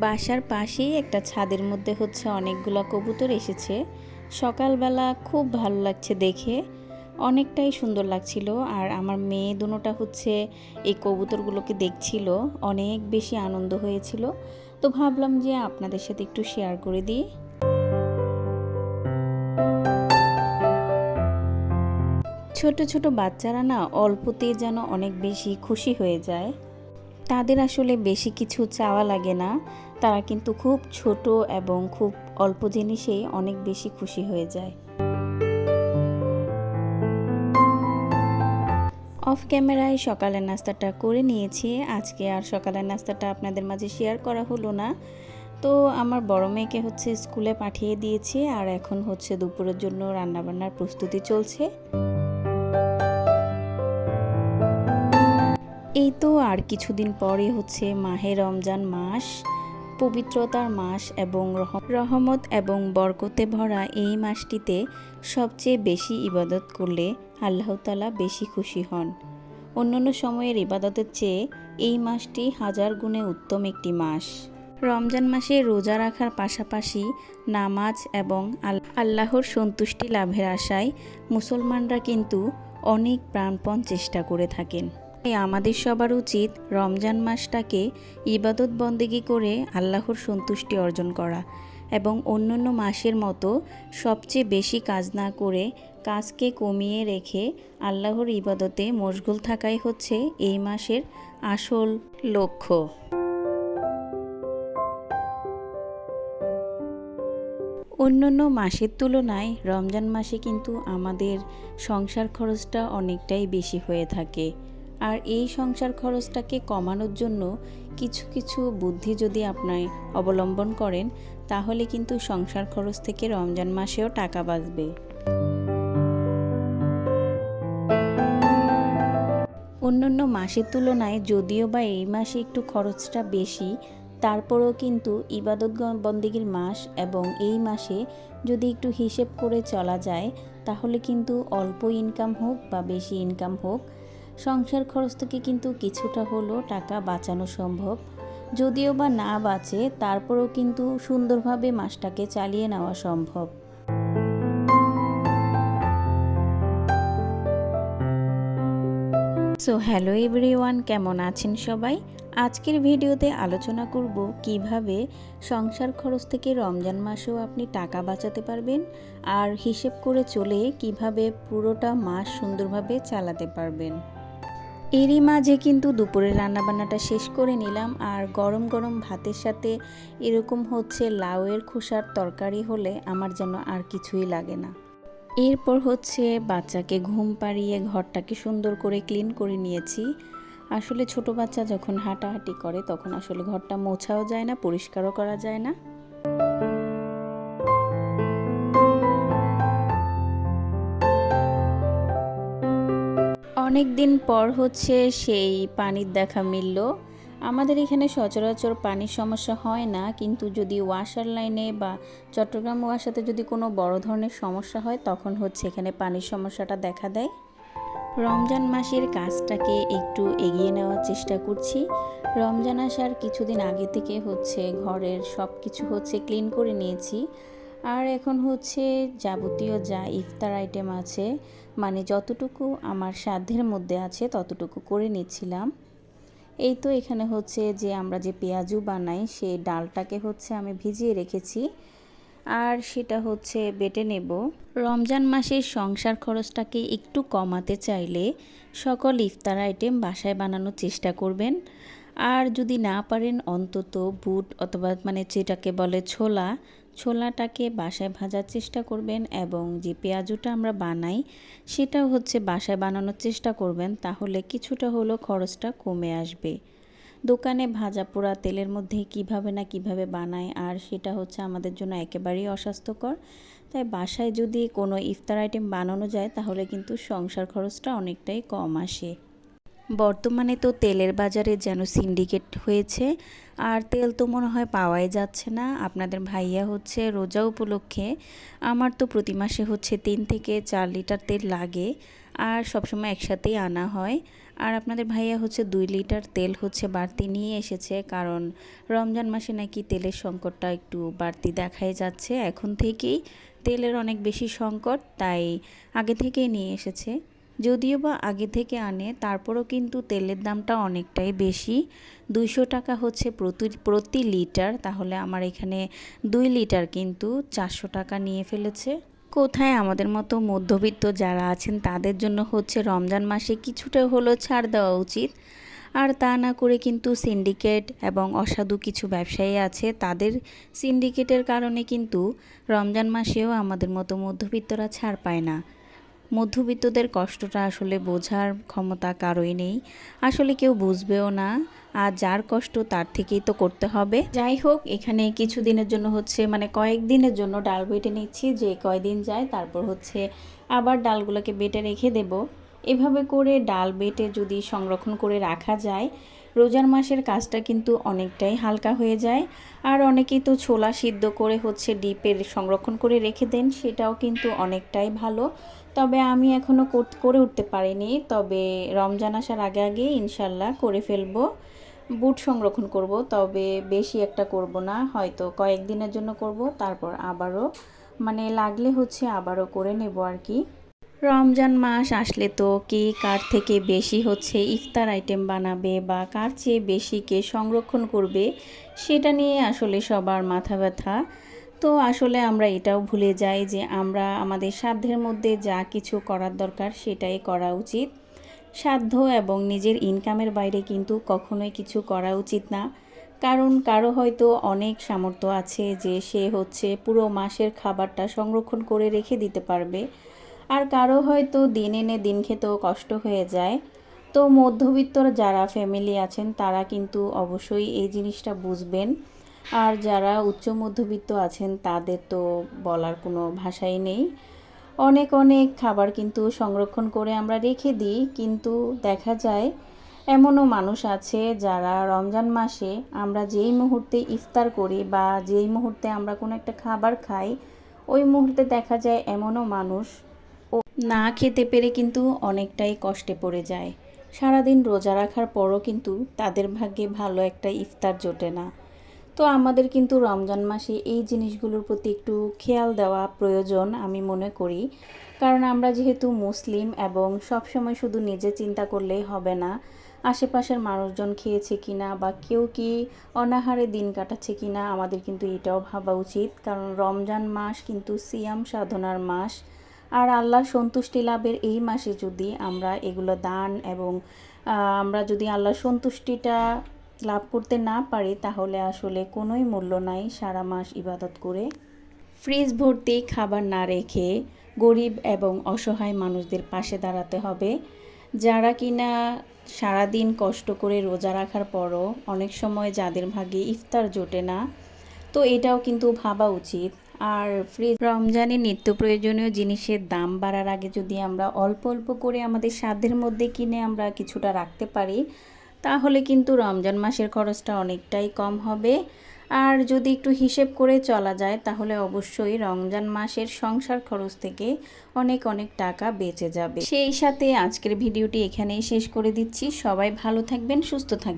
বাসার পাশেই একটা ছাদের মধ্যে হচ্ছে অনেকগুলো কবুতর এসেছে। সকালবেলা খুব ভালো লাগছে দেখে। অনেকটাই সুন্দর লাগছিল আর আমার মেয়ে দুটোটা হচ্ছে এই কবুতরগুলোকে দেখছিল, অনেক বেশি আনন্দ হয়েছিল। তো ভাবলাম যে আপনাদের সাথে একটু শেয়ার করে দিই। ছোট ছোট বাচ্চারা না অল্পতেই যেন অনেক বেশি খুশি হয়ে যায়। তাদের আসলে বেশি কিছু চাওয়া লাগে না। তারা কিন্তু খুব ছোট এবং খুব অল্প জিনিসেই অনেক বেশি খুশি হয়ে যায়। অফ ক্যামেরায় সকালের নাস্তাটা করে নিয়েছি। আজকে আর সকালের নাস্তাটা আপনাদের মাঝে শেয়ার করা হলো না। তো আমার বড় মেয়েকে হচ্ছে স্কুলে পাঠিয়ে দিয়েছি আর এখন হচ্ছে দুপুরের জন্য রান্নাবান্নার প্রস্তুতি চলছে। এই তো আর কিছুদিন পরে হচ্ছে মাহে রমজান মাস, পবিত্রতার মাস এবং রহমত এবং বরকতে ভরা এই মাসটিতে সবচেয়ে বেশি ইবাদত করলে আল্লাহতালা বেশি খুশি হন। অন্যান্য সময়ের ইবাদতের চেয়ে এই মাসটি হাজার গুণে উত্তম একটি মাস। রমজান মাসে রোজা রাখার পাশাপাশি নামাজ এবং আল্লাহর সন্তুষ্টি লাভের আশায় মুসলমানরা কিন্তু অনেক প্রাণপণ চেষ্টা করে থাকেন। তাই আমাদের সবার উচিত রমজান মাসটাকে ইবাদত বন্দেগি করে আল্লাহর সন্তুষ্টি অর্জন করা এবং অন্যান্য মাসের মতো সবচেয়ে বেশি কাজ না করে কাজকে কমিয়ে রেখে আল্লাহর ইবাদতে মশগুল থাকাই হচ্ছে এই মাসের আসল লক্ষ্য। অন্যান্য মাসের তুলনায় রমজান মাসে কিন্তু আমাদের সংসার খরচটা অনেকটাই বেশি হয়ে থাকে। আর এই সংসার খরচটাকে কমানোর জন্য কিছু কিছু বুদ্ধি যদি আপনার অবলম্বন করেন, তাহলে কিন্তু সংসার খরচ থেকে রমজান মাসেও টাকা বাঁচবে। অন্যান্য মাসের তুলনায় যদিও বা এই মাসে একটু খরচটা বেশি, তারপরেও কিন্তু ইবাদত বন্দিগির মাস এবং এই মাসে যদি একটু হিসেব করে চলা যায়, তাহলে কিন্তু অল্প ইনকাম হোক বা বেশি ইনকাম হোক সংসার খরচ থেকে কিন্তু কিছুটা হলো টাকা বাঁচানো সম্ভব। যদিও বা না বাঁচে, তারপরেও কিন্তু সুন্দরভাবে মাসটাকে চালিয়ে নেওয়া সম্ভব। সো হ্যালো এভরিওয়ান কেমন আছেন সবাই? আজকের ভিডিওতে আলোচনা করব কীভাবে সংসার খরচ থেকে রমজান মাসেও আপনি টাকা বাঁচাতে পারবেন আর হিসেব করে চলে কীভাবে পুরোটা মাস সুন্দরভাবে চালাতে পারবেন। এরই মাঝে কিন্তু দুপুরের রান্নাবান্নাটা শেষ করে নিলাম, আর গরম গরম ভাতের সাথে এরকম হচ্ছে লাউয়ের খোসার তরকারি হলে আমার যেন আর কিছুই লাগে না। এরপর হচ্ছে বাচ্চাকে ঘুম পাড়িয়ে ঘরটাকে সুন্দর করে ক্লিন করে নিয়েছি। আসলে ছোট বাচ্চা যখন হাঁটাহাঁটি করে তখন আসলে ঘরটা মোছাও যায় না, পরিষ্কারও করা যায় না। অনেক দিন পর হচ্ছে সেই পানির দেখা মিলল। আমাদের এখানে সচরাচর পানির সমস্যা হয় না, কিন্তু যদি ওয়াশার লাইনে বা চট্টগ্রাম ওয়াসাতে যদি কোনো বড় ধরনের সমস্যা হয়, তখন হচ্ছে এখানে পানির সমস্যাটা দেখা দেয়। রমজান মাসের কাজটাকে একটু এগিয়ে নেওয়ার চেষ্টা করছি। রমজান আসার কিছুদিন আগে থেকে হচ্ছে ঘরের সব কিছু হচ্ছে ক্লিন করে নিয়েছি। আর এখন হচ্ছে যাবতীয় যা ইফতার আইটেম আছে মানে যতটুকু আমার সাধ্যের মধ্যে আছে ততটুকু করে নিচ্ছিলাম। এই তো এখানে হচ্ছে যে আমরা যে পেঁয়াজু বানাই, সেই ডালটাকে হচ্ছে আমি ভিজিয়ে রেখেছি। আর সেটা হচ্ছে বেটে নেব। রমজান মাসের সংসার খরচটাকে একটু কমাতে চাইলে সকল ইফতার আইটেম বাসায় বানানোর চেষ্টা করবেন। আর যদি না পারেন অন্তত বুট অথবা মানে যেটাকে বলে ছোলা ছোলাটাকে বাসায় ভাজার চেষ্টা করবেন এবং যে পেঁয়াজুটা আমরা বানাই, সেটাও হচ্ছে বাসায় বানানোর চেষ্টা করবেন, তাহলে কিছুটা হলো খরচটা কমে আসবে। দোকানে ভাজা পোড়া তেলের মধ্যে কীভাবে না কীভাবে বানায় আর সেটা হচ্ছে আমাদের জন্য একেবারেই অস্বাস্থ্যকর। তাই বাসায় যদি কোনো ইফতার আইটেম বানানো যায়, তাহলে কিন্তু সংসার খরচটা অনেকটাই কম আসে। বর্তমানে তো তেলের বাজারে যেন সিন্ডিকেট হয়েছে, আর তেল তো মনে হয় পাওয়াই যাচ্ছে না। আপনাদের ভাইয়া হচ্ছে রোজা উপলক্ষে, আমার তো প্রতি মাসে হচ্ছে তিন থেকে চার লিটার তেল লাগে, আর সবসময় একসাথেই আনা হয়। আর আপনাদের ভাইয়া হচ্ছে দুই লিটার তেল হচ্ছে বাড়তি নিয়ে এসেছে, কারণ রমজান মাসে নাকি তেলের সংকটটা একটু বাড়তি দেখাই যাচ্ছে। এখন থেকেই তেলের অনেক বেশি সংকট, তাই আগে থেকেই নিয়ে এসেছে। যদিও বা আগে থেকে আনে, তারপরও কিন্তু তেলের দামটা অনেকটাই বেশি। দুইশো টাকা হচ্ছে প্রতি প্রতি লিটার। তাহলে আমার এখানে দুই লিটার কিন্তু চারশো টাকা নিয়ে ফেলেছে। কোথায় আমাদের মতো মধ্যবিত্ত যারা আছেন, তাদের জন্য হচ্ছে রমজান মাসে কিছুটা হলেও ছাড় দেওয়া উচিত। আর তা না করে কিন্তু সিন্ডিকেট এবং অসাধু কিছু ব্যবসায়ী আছে, তাদের সিন্ডিকেটের কারণে কিন্তু রমজান মাসেও আমাদের মতো মধ্যবিত্তরা ছাড় পায় না। মধ্যবিত্তদের কষ্টটা আসলে বোঝার ক্ষমতা কারোই নেই। আসলে কেউ বুঝবেও না, আর যার কষ্ট তার থেকেই তো করতে হবে। যাই হোক, এখানে কিছু দিনের জন্য হচ্ছে মানে কয়েকদিনের জন্য ডাল বেটে নিচ্ছি, যে কয়দিন যায় তারপর হচ্ছে আবার ডালগুলোকে বেটে রেখে দেব। এভাবে করে ডাল বেটে যদি সংরক্ষণ করে রাখা যায় রোজার মাসের কাজটা কিন্তু অনেকটাই হালকা হয়ে যায়। আর অনেকেই তো ছোলা সিদ্ধ করে হচ্ছে ডিপের সংরক্ষণ করে রেখে দেন, সেটাও কিন্তু অনেকটাই ভালো। তবে আমি এখনও করে উঠতে পারিনি। তবে রমজান আসার আগে আগে ইনশাল্লাহ করে ফেলব। বুট সংরক্ষণ করব, তবে বেশি একটা করব না। হয়তো কয়েকদিনের জন্য করব, তারপর আবারও। মানে লাগলে হচ্ছে আবারও করে নেব আর কি। রমজান মাস আসলে তো কে কার থেকে বেশি হচ্ছে, ইফতার আইটেম বানাবে বা কার চেয়ে বেশি কে সংরক্ষণ করবে, সেটা নিয়ে আসলে সবার মাথা ব্যথা। তো আসলে আমরা এটাও ভুলে যাই যে আমরা আমাদের সাধ্যের মধ্যে যা কিছু করার দরকার সেটাই করা উচিত। সাধ্য এবং নিজের ইনকামের বাইরে কিন্তু কখনোই কিছু করা উচিত না। কারণ কারও হয়তো অনেক সামর্থ্য আছে যে সে হচ্ছে পুরো মাসের খাবারটা সংরক্ষণ করে রেখে দিতে পারবে। আর কারও হয়তো দিন এনে দিন খেতেও কষ্ট হয়ে যায়। তো মধ্যবিত্তর যারা ফ্যামিলি আছেন, তারা কিন্তু অবশ্যই এই জিনিসটা বুঝবেন। আর যারা উচ্চ মধ্যবিত্ত আছেন, তাদের তো বলার কোনো ভাষাই নেই। অনেক অনেক খাবার কিন্তু সংরক্ষণ করে আমরা রেখে দিই, কিন্তু দেখা যায় এমনও মানুষ আছে যারা রমজান মাসে আমরা যেই মুহূর্তে ইফতার করি বা যেই মুহূর্তে আমরা কোনো একটা খাবার খাই, ওই মুহূর্তে দেখা যায় এমনও মানুষ না খেতে পেরে কিন্তু অনেকটাই কষ্টে পড়ে যায়। সারাদিন রোজা রাখার পরও কিন্তু তাদের ভাগ্যে ভালো একটা ইফতার জোটে না। তো আমাদের কিন্তু রমজান মাসে এই জিনিসগুলোর প্রতি একটু খেয়াল দেওয়া প্রয়োজন আমি মনে করি। কারণ আমরা যেহেতু মুসলিম এবং সবসময় শুধু নিজে চিন্তা করলেই হবে না, আশেপাশের মানুষজন খেয়েছে কিনা বা কেউ কি অনাহারে দিন কাটাচ্ছে কিনা আমাদের কিন্তু এটাও ভাবা উচিত। কারণ রমজান মাস কিন্তু সিয়াম সাধনার মাস। আর আল্লাহর সন্তুষ্টি লাভের এই মাসে যদি আমরা এগুলো দান এবং আমরা যদি আল্লাহর সন্তুষ্টিটা লাভ করতে না পারি, তাহলে আসলে কোনোই মূল্য নাই সারা মাস ইবাদত করে। ফ্রিজ ভর্তি খাবার না রেখে গরিব এবং অসহায় মানুষদের পাশে দাঁড়াতে হবে। যারা কিনা সারাদিন কষ্ট করে রোজা রাখার পরও অনেক সময় যাদের ভাগে ইফতার জোটে না, তো এটাও কিন্তু ভাবা উচিত। আর ফ্রিজ রমজানে নিত্য প্রয়োজনীয় জিনিসের দাম বাড়ার আগে যদি আমরা অল্প অল্প করে আমাদের সাধ্যের মধ্যে কিনে আমরা কিছুটা রাখতে পারি, তাহলে কিন্তু রমজান মাসের খরচটা অনেকটাই কম হবে। আর যদি একটু হিসেব করে চলা যায়, তাহলে অবশ্যই রমজান মাসের সংসার খরচ থেকে অনেক অনেক টাকা বেঁচে যাবে। সেই সাথে আজকের ভিডিওটি এখানেই শেষ করে দিচ্ছি। সবাই ভালো থাকবেন, সুস্থ থাকবেন।